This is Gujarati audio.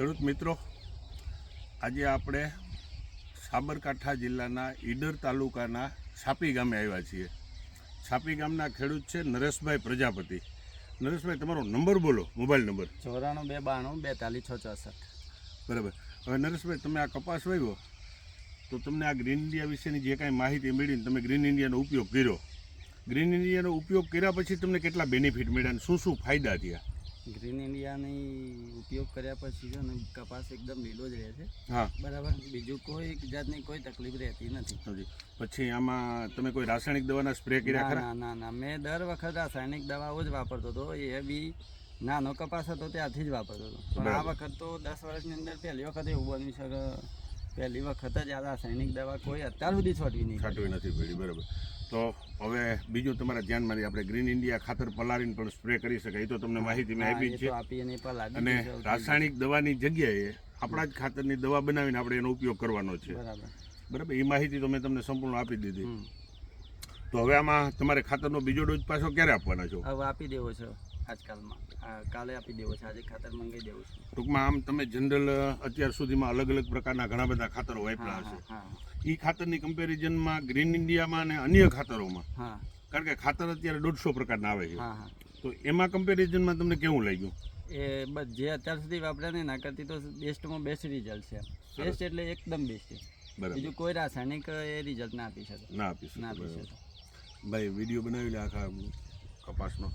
ખેડૂત મિત્રો આજે આપણે સાબરકાંઠા જિલ્લાના ઈડર તાલુકાના છાપી ગામે આવ્યા છીએ. છાપી ગામના ખેડૂત છે નરેશભાઈ પ્રજાપતિ. નરેશભાઈ તમારો નંબર બોલો મોબાઈલ નંબર. ચોરાણું બે બાણું બેતાલીસ છ ચોસઠ. બરાબર. હવે નરેશભાઈ તમે આ કપાસ વાવ્યો? તો તમને આ ગ્રીન ઇન્ડિયા વિશેની જે કાંઈ માહિતી મેળવીને તમે ગ્રીન ઇન્ડિયાનો ઉપયોગ કર્યો. ગ્રીન ઇન્ડિયાનો ઉપયોગ કર્યા પછી તમને કેટલા બેનિફિટ મળ્યા અને શું શું ફાયદા થયા? ગ્રીન ઇન્ડિયાની ઉપયોગ કર્યા પછી છે ને કપાસ એકદમ લીલો જ રહે છે. હા. બરાબર? બીજું કોઈ જાતની કોઈ તકલીફ રહેતી નથી. પછી આમાં તમે કોઈ રાસાયણિક દવાના સ્પ્રે કર્યા ના ખરા? ના ના મેં દર વખત રાસાયણિક દવાઓ જ વાપરતો હતો. એ બી નાનો કપાસ હતો ત્યાંથી જ વાપરતો હતો. પણ આ વખત તો દસ વર્ષની અંદર પહેલી વખત એવું બન્યું છે કે પહેલી વખત જ આ રાસાયણિક દવા કોઈ અત્યાર સુધી છોડવી નહીં. છાંટવી નથી પડી બરાબર. તો હવે બીજું તમારા ધ્યાનમાં આપણે ગ્રીન ઇન્ડિયા ખાતર પલાળીને પણ સ્પ્રે કરી શકાય. એ તો તમને માહિતી મેં આપી છે. અને. રાસાયણિક દવાની જગ્યાએ આપણા જ ખાતરની દવા બનાવીને આપણે એનો ઉપયોગ કરવાનો છે. બરાબર. બરાબર? એ માહિતી તો મેં તમને સંપૂર્ણ આપી દીધી. તો હવે આમાં તમારે ખાતરનો બીજો ડોઝ પાછો ક્યારે આપવાના છો? હવે આપી દેવો છે. આજકાલમાં. કાલે આપી દેવો છે આજે ખાતર મંગાવી દેવું છે. ટૂંકમાં આમ તમે જનરલ અત્યાર સુધીમાં અલગ અલગ પ્રકારના ઘણા બધા ખાતરો વાપરા હશે. એ ખાતરની કમ્પેરિઝનમાં ગ્રીન ઇન્ડિયામાં અને અન્ય ખાતરોમાં. કારણ કે ખાતર અત્યારે દોઢસો પ્રકારના આવે છે. તો એમાં કમ્પેરિઝનમાં તમને કેવું લાગ્યું? એ બસ જે અત્યાર સુધી વાપર્યા ને એના કરતી તો બેસ્ટમાં બેસ્ટ રિઝલ્ટ છે. બેસ્ટ એટલે એકદમ બેસ્ટ છે. બરાબર. બીજું કોઈ રાસાયણિક એ રિઝલ્ટ ના આપી શકે. ના આપી ના શકો આપી શકે. ભાઈ વીડિયો બનાવી લે આખા કપાસનો.